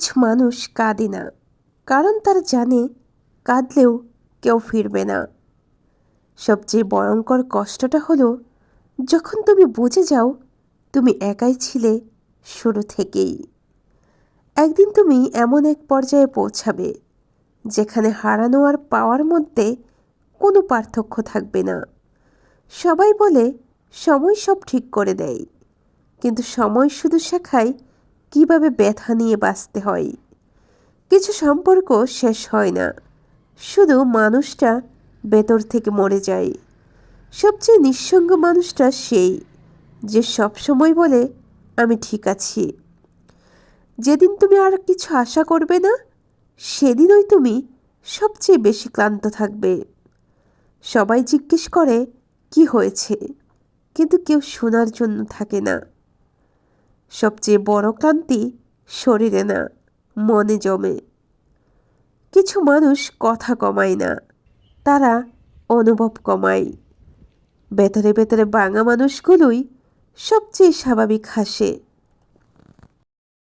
কিছু মানুষ কাঁদে না। কারণ তারা জানে কাঁদলেও কেউ ফিরবে না। সবচেয়ে ভয়ঙ্কর কষ্টটা হলো, যখন তুমি বুঝে যাও তুমি একাই ছিলে শুরু থেকেই। একদিন তুমি এমন এক পর্যায়ে পৌঁছাবে, যেখানে হারানো আর পাওয়ার মধ্যে কোনো পার্থক্য থাকবে না। সবাই বলে, সময় সব ঠিক করে দেয়। কিন্তু সময় শুধু শেখায় কীভাবে ব্যথা নিয়ে বাঁচতে হয়? কিছু সম্পর্ক শেষ হয় না। শুধু মানুষটা ভেতর থেকে মরে যায়। সবচেয়ে নিঃসঙ্গ মানুষটা সেই, যে সব সময় বলে, আমি ঠিক আছি। যেদিন তুমি আর কিছু আশা করবে না, সেদিনই তুমি সবচেয়ে বেশি ক্লান্ত থাকবে। সবাই জিজ্ঞেস করে, কি হয়েছে? কিন্তু কেউ শোনার জন্য থাকে না। সবচেয়ে বড় ক্লান্তি শরীরে না, মনে জমে। কিছু মানুষ কথা কমায় না, তারা অনুভব কমায়। ভেতরে ভেতরে বাঙা মানুষগুলোই সবচেয়ে স্বাভাবিক হাসে।